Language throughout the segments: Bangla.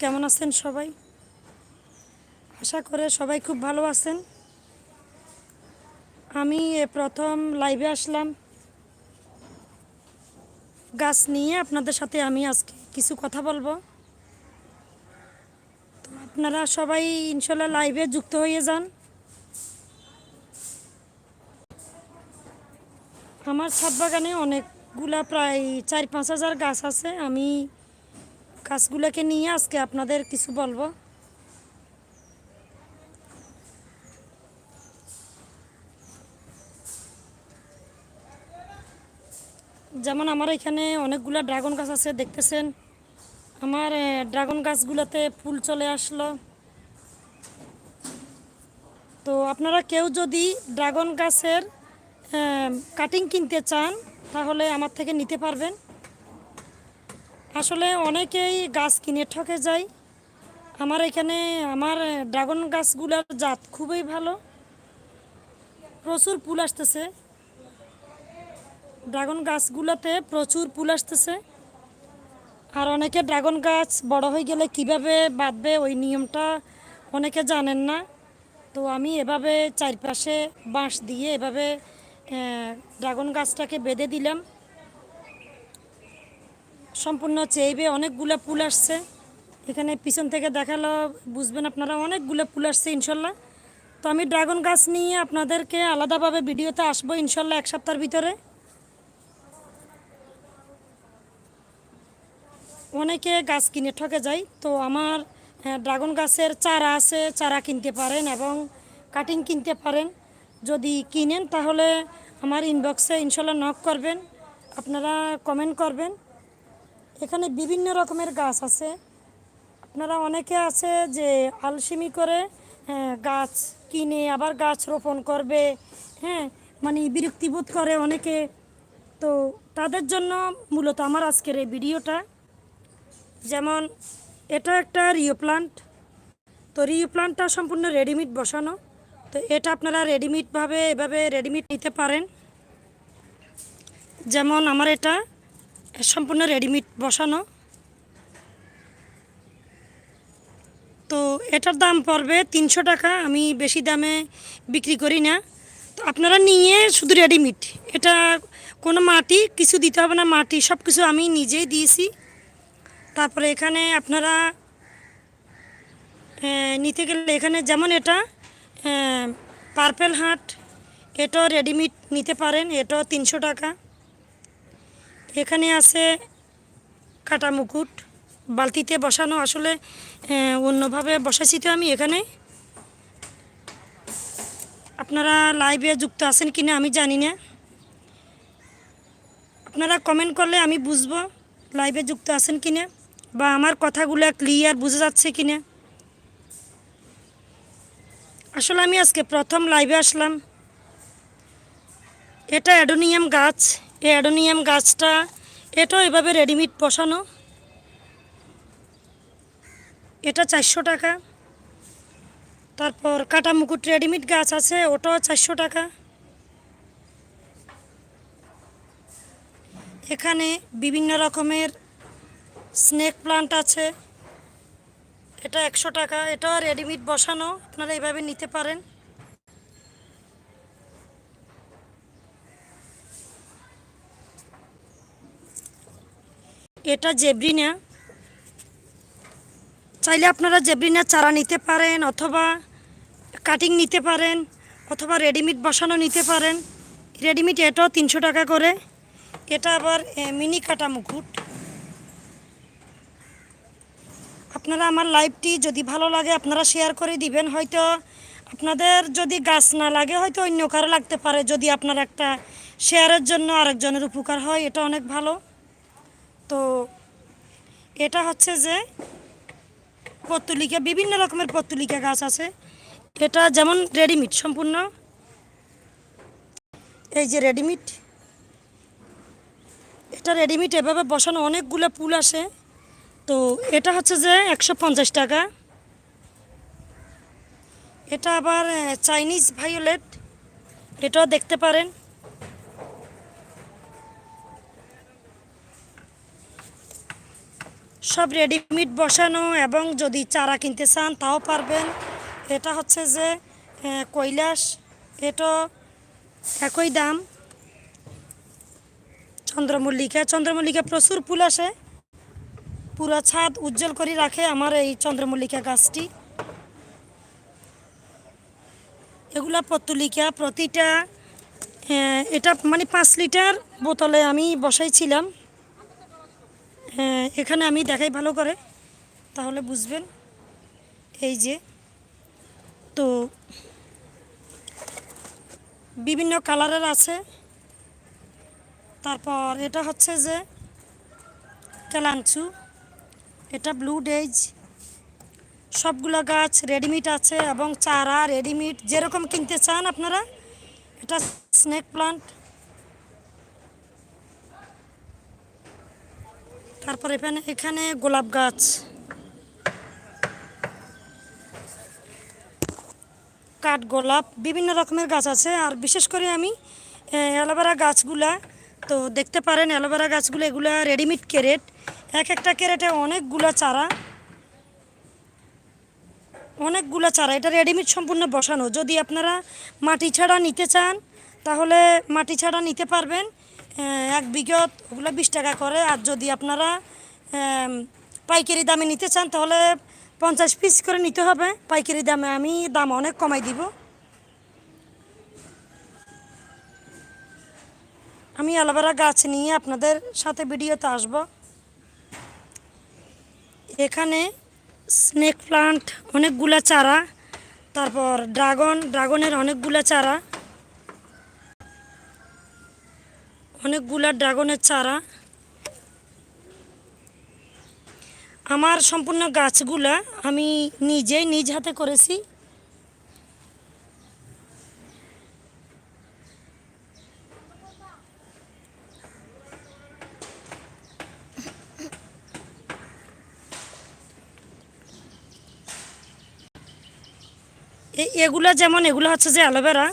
কেমন আছেন সবাই? আশা করে সবাই খুব ভালো আছেন। আমি প্রথম লাইভে আসলাম। গাছ নিয়ে আপনাদের সাথে আমি আজকে কিছু কথা বলব। তো আপনারা সবাই ইনশাল্লাহ লাইভে যুক্ত হয়ে যান। আমার ছাদ বাগানে অনেকগুলা প্রায় চার পাঁচ হাজার গাছ আছে। আমি গাছগুলোকে নিয়ে আজকে আপনাদের কিছু বলব। যেমন আমার এখানে অনেকগুলো ড্রাগন গাছ আছে, দেখতেছেন? আমার ড্রাগন গাছগুলোতে ফুল চলে আসলো। তো আপনারা কেউ যদি ড্রাগন গাছের কাটিং কিনতে চান, তাহলে আমার থেকে নিতে পারবেন। আসলে অনেকেই গাছ কিনে ঠকে যায়। আমার এখানে, আমার ড্রাগন গাছগুলোর জাত খুবই ভালো। প্রচুর ফুল আসতেছে। ড্রাগন গাছগুলোতে প্রচুর ফুল আসতেছে। আর অনেকে ড্রাগন গাছ বড় হয়ে গেলে কীভাবে বাঁধবে ওই নিয়মটা অনেকে জানেন না। তো আমি এভাবে চারপাশে বাঁশ দিয়ে এভাবে ড্রাগন গাছটাকে বেঁধে দিলাম। সম্পূর্ণ চেইবে অনেকগুলো ফুল আসছে। এখানে পিছন থেকে দেখাল, বুঝবেন আপনারা, অনেকগুলো ফুল আসছে, ইনশাল্লাহ। তো আমি ড্রাগন গাছ নিয়ে আপনাদেরকে আলাদাভাবে ভিডিওতে আসব, ইনশাল্লাহ, এক সপ্তাহের ভিতরে। অনেকে গাছ কিনে ঠকে যায়, তো আমার ড্রাগন গাছের চারা আছে, চারা কিনতে পারেন এবং কাটিং কিনতে পারেন। যদি কিনেন, তাহলে আমার ইনবক্সে ইনশাল্লাহ নক করবেন, আপনারা কমেন্ট করবেন। এখানে বিভিন্ন রকমের গাছ আছে। আপনারা অনেকে আছে যে আলসিমি করে হ্যাঁ, গাছ কিনে আবার গাছ রোপণ করবে হ্যাঁ মানে বিরক্তিবোধ করে অনেকে। তো তাদের জন্য মূলত আমার আজকের এই ভিডিওটা। যেমন এটা একটা রিও প্লান্ট। তো রিও প্লান্টটা সম্পূর্ণ রেডিমেড বসানো। তো এটা আপনারা রেডিমেডভাবে এভাবে রেডিমেড নিতে পারেন। যেমন আমার এটা। সম্পূর্ণ রেডিমেড বসানো। তো এটার দাম পড়বে তিনশো টাকা, আমি বেশি দামে বিক্রি করি না। তো আপনারা নিয়ে শুধু রেডিমেড এটা কোনো মাটি, কিছু দিতে হবে না, মাটি সব কিছু আমি নিজেই দিয়েছি। তারপরে এখানে আপনারা নিতে গেলে এখানে যেমন এটা পার্পেল হাট এটাও রেডিমেড নিতে পারেন, এটাও তিনশো টাকা। এখানে আছে কাটা মুকুট, বালতিতে বসানো। আসলে অন্যভাবে বসাইছি তো আমি এখানে। আপনারা লাইভে যুক্ত আছেন কিনা আমি জানি না। আপনারা কমেন্ট করলে আমি বুঝব লাইভে যুক্ত আছেন কিনা বা আমার কথাগুলো ক্লিয়ার বোঝা যাচ্ছে কিনা। আসলে আমি আজকে প্রথম লাইভে আসলাম। এটা অ্যাডোনিয়াম গাছ। এই অ্যাডোনিয়াম গাছটা এটাও এভাবে রেডিমেড বসানো। এটা চারশো টাকা। তারপর কাটা মুকুট রেডিমেড গাছ আছে, ওটাও চারশো টাকা। এখানে বিভিন্ন রকমের স্নেক প্লান্ট আছে। এটা একশো টাকা, এটাও রেডিমেড বসানো, আপনারা এইভাবে নিতে পারেন। এটা জেব্রিনা চাইলে আপনারা জেব্রিনার চারা নিতে পারেন অথবা কাটিং নিতে পারেন অথবা রেডিমেড বসানো নিতে পারেন। রেডিমেড এটাও তিনশো টাকা করে। এটা আবার মিনি কাটা মুকুট আপনারা আমার লাইভটি যদি ভালো লাগে আপনারা শেয়ার করে দিবেন। হয়তো আপনাদের যদি গাছ না লাগে, হয়তো অন্য কারও লাগতে পারে। যদি আপনার একটা শেয়ারের জন্য আরেকজনের উপকার হয়, এটা অনেক ভালো। তো এটা হচ্ছে যে পত্তলিকা, বিভিন্ন রকমের পত্তলিকা গাছ আছে। এটা যেমন রেডিমেড সম্পূর্ণ। এই যে রেডিমেড এটা রেডিমেড এভাবে বসানো অনেকগুলো পুল আসে তো এটা হচ্ছে যে একশো পঞ্চাশ টাকা। এটা আবার চাইনিজ ভায়োলেট। এটাও দেখতে পারেন। সব রেডিমেড বসানো এবং যদি চারা কিনতে চান তাও পারবেন। এটা হচ্ছে যে কৈলাস। এটা একই দাম। চন্দ্রমল্লিকা। চন্দ্রমল্লিকা প্রচুর ফুল আসে। পুরা ছাদ উজ্জ্বল করে রাখে আমার এই চন্দ্রমল্লিকা গাছটি। এগুলা পত্তলিকা প্রতিটা এটা মানে পাঁচ লিটার বোতলে আমি বসাইছিলাম। এখানে আমি দেখাই ভালো করে, তাহলে বুঝবেন। এই যে, তো বিভিন্ন কালারের আছে। তারপর এটা হচ্ছে যে কেলাঞ্চু, এটা ব্লু ডেজ সবগুলো গাছ রেডিমেড আছে এবং চারা রেডিমেড যেরকম কিনতে চান আপনারা, এটা স্নেক প্লান্ট। তারপর এখানে এখানে গোলাপ গাছ। কাঠ গোলাপ, বিভিন্ন রকমের গাছ আছে। আর বিশেষ করে আমি অ্যালোভেরা গাছগুলা, তো দেখতে পারেন, অ্যালোভেরা গাছগুলো, এগুলা রেডিমেড ক্যারেট। এক একটা ক্যারেটে অনেকগুলা চারা। অনেকগুলো চারা, এটা রেডিমেড সম্পূর্ণ বসানো। যদি আপনারা মাটি ছাড়া নিতে চান, তাহলে মাটি ছাড়া নিতে পারবেন। এক বিঘত ওগুলো বিশ টাকা করে। আর যদি আপনারা পাইকারি দামে নিতে চান, তাহলে পঞ্চাশ পিস করে নিতে হবে। পাইকারি দামে আমি দাম অনেক কমাই দিব। আমি অ্যালোভেরা গাছ নিয়ে আপনাদের সাথে ভিডিওতে আসব। এখানে স্নেক প্লান্ট অনেকগুলা চারা, তারপর ড্রাগন, ড্রাগনের অনেকগুলা চারা। অনেকগুলা ড্রাগনের চারা। আমার সম্পূর্ণ গাছগুলা আমি নিজেই নিজ হাতে করেছি। এগুলা যেমন এগুলো হচ্ছে যে অ্যালোভেরা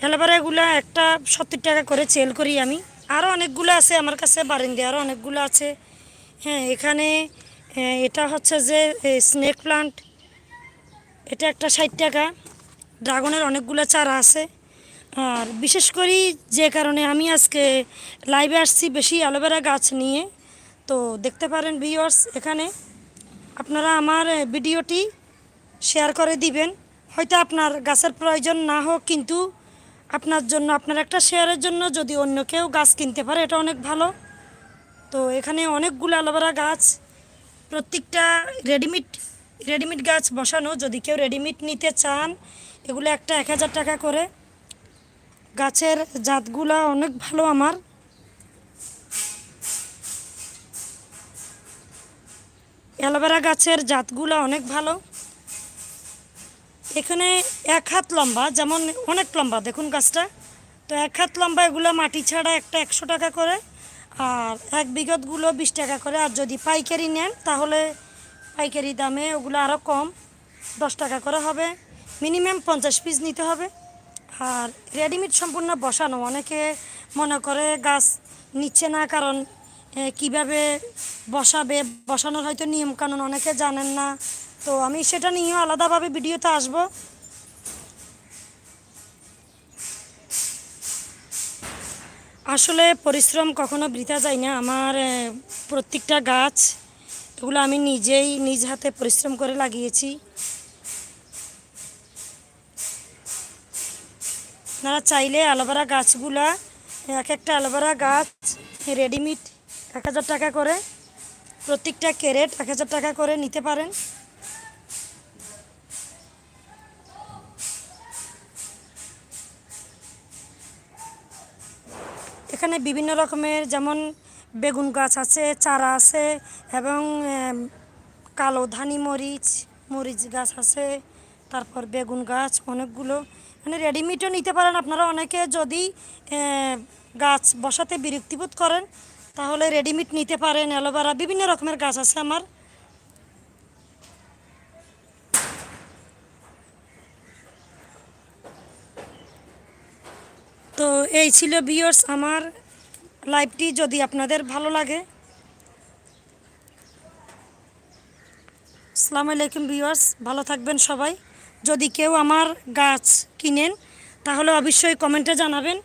অ্যালোভেরা এগুলা একটা সত্তর টাকা করে সেল করি আমি। আরও অনেকগুলো আছে আমার কাছে বারিন্দে আরও অনেকগুলো আছে। হ্যাঁ এখানে হ্যাঁ, এটা হচ্ছে যে স্নেক প্লান্ট এটা একটা ষাট টাকা। ড্রাগনের অনেকগুলো চারা আছে। আর বিশেষ করি যে কারণে আমি আজকে লাইভে আসছি বেশি অ্যালোভেরা গাছ নিয়ে। তো দেখতে পারেন ভিউয়ার্স এখানে আপনারা আমার ভিডিওটি শেয়ার করে দিবেন। হয়তো আপনার গাছের প্রয়োজন না হোক কিন্তু আপনার জন্য, আপনার একটা শেয়ারের জন্য যদি অন্য কেউ গাছ কিনতে পারে, এটা অনেক ভালো। তো এখানে অনেকগুলো অ্যালোভেরা গাছ, প্রত্যেকটা রেডিমেড রেডিমেড গাছ বসানো। যদি কেউ রেডিমেড নিতে চান, এগুলো একটা এক হাজার টাকা করে। গাছের জাতগুলা অনেক ভালো আমার। অ্যালোভেরা গাছের জাতগুলো অনেক ভালো। এখানে এক হাত লম্বা, যেমন অনেক লম্বা, দেখুন গাছটা। তো এক হাত লম্বা এগুলো মাটি ছাড়া একটা একশো টাকা করে, আর এক বিঘতগুলো বিশ টাকা করে। আর যদি পাইকারি নেন, তাহলে পাইকারি দামে ওগুলো আরও কম, দশ টাকা করে হবে। মিনিমাম পঞ্চাশ পিস নিতে হবে। আর রেডিমেড সম্পূর্ণ বসানো, অনেকে মনে করে গাছ নিচ্ছে না কারণ কীভাবে বসাবে? বসানোর হয়তো নিয়মকানুন অনেকে জানেন না। তো আমি সেটা নিয়েও আলাদাভাবে ভিডিওতে আসব। আসলে পরিশ্রম কখনো বৃথা যায় না। আমার প্রত্যেকটা গাছ, এগুলো আমি নিজেই নিজ হাতে পরিশ্রম করে লাগিয়েছি। আপনারা চাইলে অ্যালোভেরা গাছগুলা, এক একটা অ্যালোভেরা গাছ রেডিমেড এক হাজার টাকা করে, প্রত্যেকটা ক্যারেট এক হাজার টাকা করে নিতে পারেন। এখানে বিভিন্ন রকমের যেমন বেগুন গাছ আছে, চারা আছে এবং কালো ধানি মরিচ মরিচ গাছ আছে, তারপর বেগুন গাছ অনেকগুলো। মানে রেডিমেডও নিতে পারেন আপনারা অনেকে যদি গাছ বসাতে বিরক্তিবোধ করেন, তাহলে রেডিমেড নিতে পারেন, অ্যালোভেরা, বিভিন্ন রকমের গাছ আছে আমার। তো এই ছিল বিয়র্স আমার লাইভটি যদি আপনাদের ভালো লাগে। সালাম আলাইকুম বিওয়ার্স ভালো থাকবেন সবাই। যদি কেউ আমার গাছ কিনেন, তাহলে অবশ্যই কমেন্টে জানাবেন।